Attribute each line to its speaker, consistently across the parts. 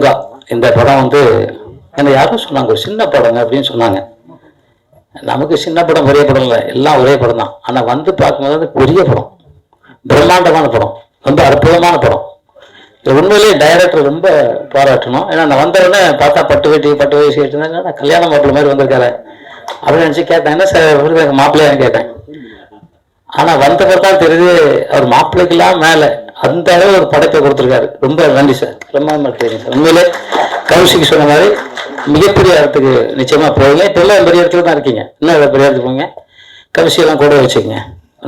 Speaker 1: பூங்கா இந்த படம் வந்து என்ன யாரும் சொன்னாங்க ஒரு சின்ன படங்க அப்படின்னு சொன்னாங்க. நமக்கு சின்ன படம் ஒரே படம் இல்லை எல்லாம் ஒரே படம் தான். ஆனால் வந்து பார்க்கும்போது அது பெரிய படம். பிரம்மாண்டமான படம். ரொம்ப அற்புதமான படம். இது உண்மையிலேயே டைரக்டர் ரொம்ப பாராட்டணும். ஏன்னா நான் வந்த உடனே பார்த்தா பட்டு வெட்டி பட்டு வயசு நான் கல்யாண மாப்பிள்ள மாதிரி வந்திருக்காரு. அப்படின்னு நினச்சி கேட்டேன் என்ன சார் எனக்கு மாப்பிள்ளையான்னு கேட்டேன். ஆனா வந்த தான் தெரியுது அவர் மாப்பிள்ளைக்கெல்லாம் மேலே. அந்த அளவு ஒரு படைப்பை கொடுத்துருக்காரு. ரொம்ப நன்றி சார். ரொம்ப தெரியும் சார். உண்மையிலே கௌஷிக் சொன்ன மாதிரி மிகப்பெரிய இடத்துக்கு நிச்சயமாக போவீங்க. இப்போ எல்லாம் பெரிய இடத்துல தான் இருக்கீங்க. இன்னும் பெரிய இடத்துக்கு போங்க. கௌஷியெல்லாம் கூட வச்சுக்கோங்க.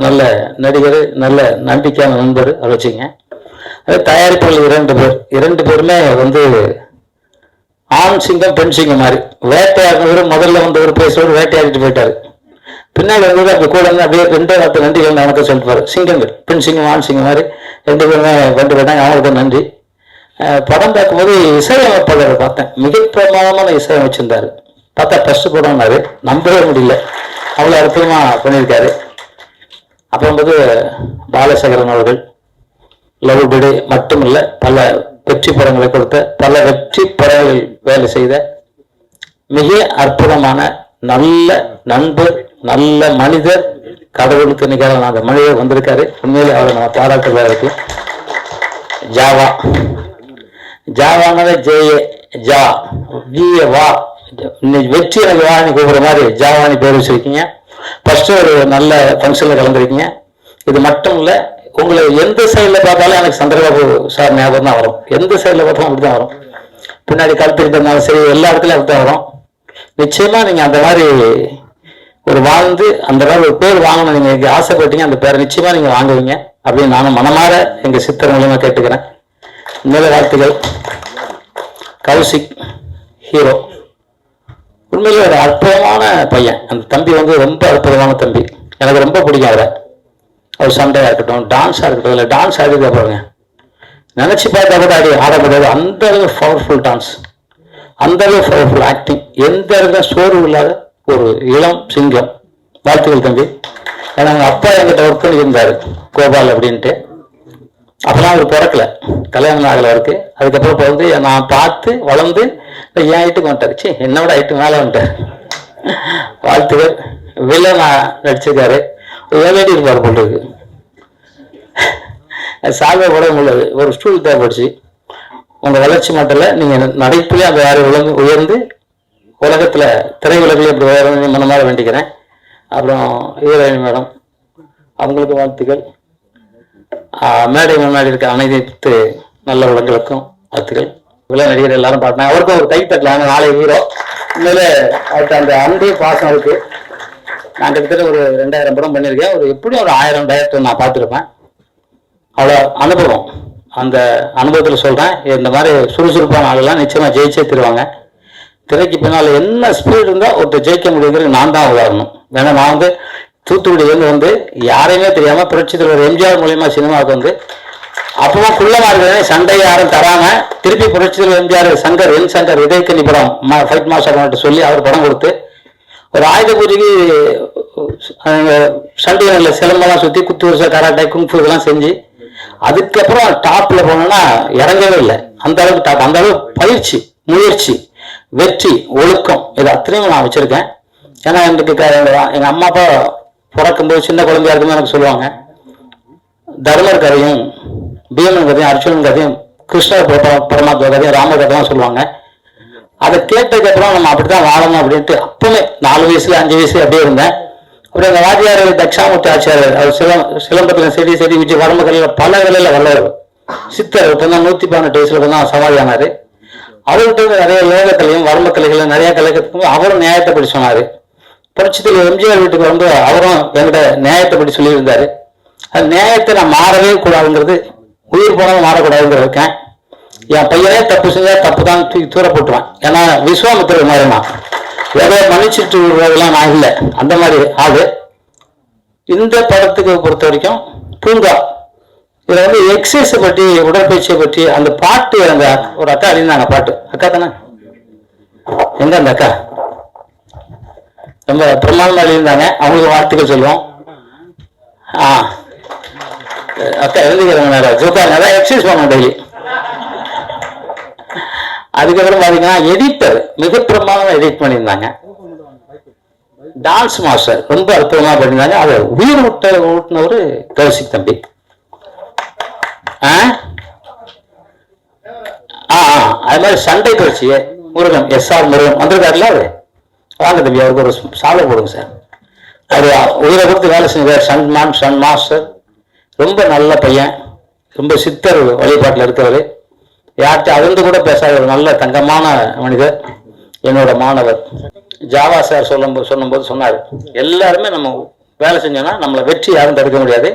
Speaker 1: நல்ல நடிகர் நல்ல நம்பிக்கையான நண்பர் அவர் வச்சுங்க அது தயாரிப்பாளர் இரண்டு பேர். இரண்டு பேருமே வந்து ஆண் சிங்கம் பெண் சிங்கம் மாதிரி. வேட்டையாடுறவர் முதல்ல வந்து ஒரு பேசுறவர் வேட்டையாடிட்டு போயிட்டாரு. பின்னாடி வந்து அப்படி கூட வந்து அப்படியே ரெண்டே வார்த்தை நன்றிகள் நமக்கு சொல்லிட்டு சிங்கங்கள் பெண் சிங்கம் ஆண் சிங்கம் மாதிரி ரெண்டு பேருமே கொண்டு போயிட்டாங்க அவங்களுக்கு நன்றி. படம் பார்க்கும்போது இசையமைப்பாளரை பார்த்தேன். மிக பிரமாதமான இசையமைச்சிருந்தார். பார்த்தா ஃபஸ்ட்டு படம்னாரு நம்பவே முடியல. அவ்வளோ அற்புதமாக பண்ணியிருக்காரு. அப்புறம் வந்து பாலசேகரன் அவர்கள் லவ் பிடி மட்டும் இல்லை பல வெற்றி படங்களை கொடுத்த பல வெற்றி படங்களில் வேலை செய்த மிக அற்புதமான நல்ல நண்பர் நல்ல மனிதர் கடவுளுக்கு நிகரான அந்த மனிதர் வந்திருக்காரு. உண்மையிலே அவரை நம்ம பாராட்டுறதா இருக்கு. ஜாவா. ஜாவானவே ஜேஏ ஜா விஏ வா. வெற்றி எனக்கு வாணி கூப்பிடுற மாதிரி ஜாவானி பேர் வச்சிருக்கீங்க. ஃபர்ஸ்ட் ஒரு நல்ல ஃபங்க்ஷனில் கலந்துருக்கீங்க. இது மட்டும் இல்லை உங்களை எந்த சைடில் பார்த்தாலும் எனக்கு சந்திரபாபு சார் ஞாபகம் தான் வரும். எந்த சைடில் பார்த்தாலும் அப்படி தான் வரும். பின்னாடி கழுத்துக்கிட்டு இருந்தாலும் சரி எல்லா இடத்துலையும் அப்படி தான் வரும். நிச்சயமா நீங்க அந்த மாதிரி ஒரு வாழ்ந்து அந்த மாதிரி ஒரு பேர் வாங்கணும். நீங்க ஆசைப்பட்டீங்க அந்த பேரை நிச்சயமா நீங்க வாங்குவீங்க அப்படின்னு நானும் மனமாற எங்க சித்தர் மூலியமா கேட்டுக்கிறேன். மேல வாழ்த்துகள் கௌசிக் ஹீரோ. உண்மையிலே ஒரு அற்புதமான பையன். அந்த தம்பி வந்து ரொம்ப அற்புதமான தம்பி. எனக்கு ரொம்ப பிடிக்கும் அவரை. அவர் சண்டையா இருக்கட்டும் டான்ஸா இருக்கட்டும் இல்லை டான்ஸ் ஆடிட்டு பாருங்க நினைச்சு பார்த்தா கூட ஆடி ஆட முடியாது அந்த அளவு பவர்ஃபுல் டான்ஸ் அந்த அளவு பவர்ஃபுல் ஆக்டிங் எந்த அளவுக்கு சோர்வு இல்லாத ஒரு இளம் சிங்கம் வாழ்த்துக்கள் தம்பி. ஏன்னா அவங்க அப்பா என்கிட்ட ஒர்க் பண்ணியிருந்தாரு கோபால் அப்படின்ட்டு. அப்பெல்லாம் அவர் பிறக்கல. கல்யாணம் ஆகல அவருக்கு. அதுக்கப்புறம் பிறந்து நான் பார்த்து வளர்ந்து என் ஹைட்டுக்கு வந்துட்டார்? சி என்னோட ஹைட்டு மேலே வந்துட்டார். வாழ்த்துக்கள். வில்லனா நடிச்சிருக்காரு. ஏவேடி இருப்பார் போல் சாக கூட உள்ளது முடியாது. ஒரு ஸ்டூல் தேவைப்படுச்சு. உங்கள் வளர்ச்சி மட்டும் இல்லை நீங்கள் நடிப்புலேயே அந்த யாரை உலர்ந்து உயர்ந்து உலகத்தில் திரையுலகில் இப்படி வளரணும்னு மனமாற வேண்டிக்கிறேன். அப்புறம் ஹீரோயின் மேடம் அவங்களுக்கு வாழ்த்துக்கள். மேடை முன்னாடி இருக்க அனைத்து நல்ல உலகங்களுக்கும் வாழ்த்துக்கள். இவ்வளோ நடிகர் எல்லாரும் பார்த்தேன் அவருக்கும் ஒரு கை தட்டலாம் நாளை ஹீரோ. உண்மையிலே அவர்கிட்ட அந்த அன்பே பாசம் இருக்கு. நான் கிட்டத்தட்ட ஒரு ரெண்டாயிரம் படம் பண்ணியிருக்கேன். ஒரு எப்படியும் ஒரு ஆயிரம் டைரக்டர் நான் பார்த்துருப்பேன். அவ்வளோ அனுபவம். அந்த அனுபவத்தில் சொல்கிறேன் இந்த மாதிரி சுறுசுறுப்பான ஆளுலாம் நிச்சயமாக ஜெயிச்சே தருவாங்க. திரைக்கு பின்னால் என்ன ஸ்பீடு இருந்தால் ஒருத்தர் ஜெயிக்க முடியுங்கிறது நான் தான் உதாரணம் ஏன்னா நான் வந்து தூத்துக்குடியிலேருந்து வந்து யாரையுமே தெரியாமல் புரட்சி தலைவர் எம்ஜிஆர் மூலயமா சினிமாவுக்கு வந்து அப்பவும் குள்ளமா இருக்கிறேன் சண்டை யாரும் தராம திருப்பி புரட்சி தலைவர் எம்ஜிஆர் சங்கர் என் சங்கர் இதயக்கணி படம் ஃபைட் மாஸ்டர் சொல்லி அவர் படம் கொடுத்து ஒரு ஆயுத பூஜைக்கு சண்டைகளில் சிலம்பெல்லாம் சுற்றி குத்து வருஷ கராட்டை குங்ஃபு இதெல்லாம் செஞ்சு அதுக்கப்புறம் டாப்பில் போனோன்னா இறங்கவே இல்லை. அந்த அளவுக்கு டாப் அந்த அளவுக்கு பயிற்சி முயற்சி. வெற்றி ஒழுக்கம் இது அத்தனையும் நான் வச்சிருக்கேன். ஏன்னா எனக்கு க- எங்க அம்மா அப்பா பிறக்கும்போது சின்ன குழந்தையா இருக்கும்போது எனக்கு சொல்லுவாங்க தர்மர் கதையும் பீமன் கதையும் அர்ஜுனன் கதையும் கிருஷ்ணர் பரமாத்மா கதையும் ராமர் கதையும் சொல்லுவாங்க. அதை கேட்டதுக்கு அப்புறம் நம்ம அப்படித்தான் வாழணும் அப்படின்ட்டு அப்பவுமே நாலு வயசுல அஞ்சு வயசுல அப்படியே இருந்தேன். அப்புறம் அந்த வாத்தியார் தட்சாமூர்த்தி ஆச்சாரியர் அவர் சிலம் சிலம்பத்துல செடி செடி விஜய் வரம்பு கலையில பல கலையில வல்லவர். சித்தர் இப்போ தான் நூத்தி பதினெட்டு வயசுல தான் சமாதி அவர்கிட்ட நிறைய யோகக்கலையும் வரம்பு நிறைய கலைக்கிறதுக்கும் அவரும் நியாயத்தை படி சொன்னாரு. புரட்சத்தில் எம்ஜிஆர் வீட்டுக்கு வந்து அவரும் என்கிட்ட நியாயத்தை படி சொல்லியிருந்தாரு. அது நியாயத்தை நான் மாறவே கூடாதுங்கிறது உயிர் போனாலும் மாறக்கூடாதுங்கிற இருக்கேன். என் பையனே தப்பு செஞ்சா தப்பு தான் தூக்கி தூர ஏன்னா விஸ்வாமித்திர மாதிரி ஏதோ மன்னிச்சுட்டு விடுறதெல்லாம் நான் இல்லை. அந்த மாதிரி ஆளு. இந்த படத்துக்கு பொறுத்த வரைக்கும் பூங்கா இதில் வந்து எக்ஸசைஸை பற்றி உடற்பயிற்சியை பற்றி அந்த பாட்டு அந்த ஒரு அக்கா எழுதினாங்க பாட்டு. அக்கா தானே? எங்க அந்த அக்கா? ரொம்ப பிரமாதமாக எழுதியிருந்தாங்க. அவங்களுக்கு வாழ்த்துக்கள் சொல்லுவோம். ஆ. அக்கா எழுதிக்கிறாங்க நேரம் ஜோக்கா நல்லா எக்ஸசைஸ் பண்ணுவோம் டெய்லி அதுக்கப்புறம் பார்த்தீங்கன்னா எடிட்டர் மிக பிரமாதமாக எடிட் பண்ணியிருந்தாங்க. டான்ஸ் மாஸ்டர் ரொம்ப அற்புதமாக பண்ணியிருந்தாங்க. அதை உயிர் விட்ட ஊட்டினவர் கௌசிக் தம்பி. அது மாதிரி சண்டை போச்சு. Murugan S R Murugan. வந்திருக்காருல அவரு? வாங்க தம்பி அவருக்கு ஒரு சாலை போடுங்க சார். அது உயிரை கொடுத்து வேலை செஞ்சார். சன்மான் சன் மாஸ்டர் ரொம்ப நல்ல பையன். ரொம்ப சித்தர் வழிபாட்டில் இருக்கிறவர். யார்கிட்ட அதிர்ந்து கூட பேசாத ஒரு நல்ல தங்கமான மனிதர். என்னோட மாணவர். ஜாவா சார் சொல்லும்போது சொல்லும்போது சொன்னார். எல்லாருமே நம்ம வேலை செஞ்சோம்னா நம்மளை வெற்றி யாரும் தடுக்க முடியாது.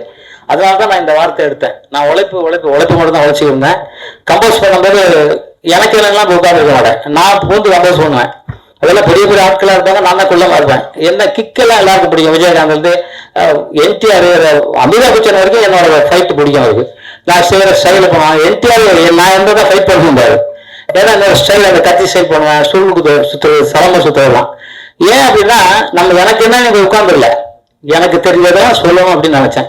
Speaker 1: அதனால தான் நான் இந்த வார்த்தை எடுத்தேன். நான் உழைப்பு உழைப்பு உழைப்பு மட்டும் தான் உழைச்சிருந்தேன் கம்போஸ் பண்ணும்போது எனக்கு என்னெல்லாம் உட்கார்ந்து மாட்டேன். நான் பூந்து கம்போஸ் பண்ணுவேன். அதெல்லாம் பெரிய பெரிய ஆட்களாக இருப்பாங்க நான் தான் குள்ளமாக இருப்பேன். என்ன கிக்கெல்லாம் எல்லாருக்கும் பிடிக்கும். விஜயகாந்த் வந்து என்டிஆர் அமிதாப் பச்சன் வரைக்கும் என்னோட ஃபைட் பிடிக்கும் அவருக்கு. நான் செய்கிற ஸ்டைல பண்ணுவேன் என்டிஆர் நான் எந்த தான் ஃபைட் பண்ண முடியாது. ஏன்னா என்னோட ஸ்டைல் அந்த கத்தி ஸ்டைல் பண்ணுவேன் சுருள் குத்து சுத்துறது சலம சுத்துறதுலாம். ஏன் அப்படின்னா நம்ம எனக்கு என்ன நீங்க உட்காந்துடல எனக்கு தெரிஞ்சதான் சொல்லணும் அப்படின்னு நினைச்சேன்.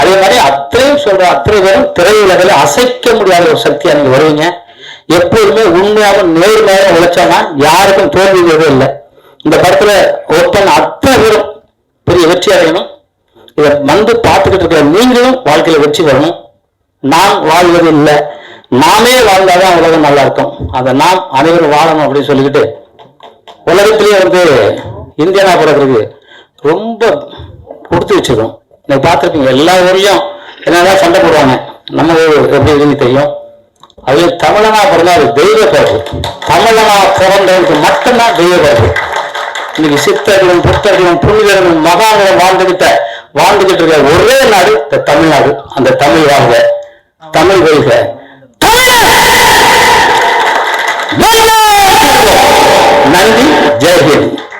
Speaker 1: அதே மாதிரி அத்தனையும் சொல்ற அத்தனை பேரும் திரையுலகில் அசைக்க முடியாத ஒரு சக்தியா நீங்க வருவீங்க. எப்போதுமே உண்மையாக நேர்மையாக உழைச்சானா யாருக்கும் தோல்விங்கிறதே இல்லை. இந்த படத்துல ஒருத்தன் அத்தனை பேரும் பெரிய வெற்றி அடையணும். இதை வந்து பார்த்துக்கிட்டு இருக்கிற நீங்களும் வாழ்க்கையில வெற்றி வரணும் நாம் வாழ்வது இல்லை. நாமே வாழ்ந்தாதான் உலகம் நல்லா இருக்கும். அதை நாம் அனைவரும் வாழணும் அப்படின்னு சொல்லிக்கிட்டு உலகத்திலேயே வந்து இந்தியனா பிறகுறது ரொம்ப கொடுத்து வச்சிருக்கோம். நீங்கள் பார்த்துருப்பீங்க எல்லா ஊர்லேயும் என்னதான் சண்டை போடுவாங்க. நம்ம ஊர் எப்படி இருந்து தெரியும்? அதுல தமிழனா பிறந்தா அது தெய்வ பிறப்பு தமிழனா பிறந்தவனுக்கு மட்டும்தான் தெய்வ பிறப்பு இன்னைக்கு சித்தர்களும் புத்தர்களும் புனிதர்களும் மகான்களும் வாழ்ந்துகிட்ட வாழ்ந்துகிட்டு இருக்க ஒரே நாடு இந்த தமிழ்நாடு. அந்த தமிழ் வாழ்க. தமிழ் கொள்க நன்றி. ஜெயஹிந்த்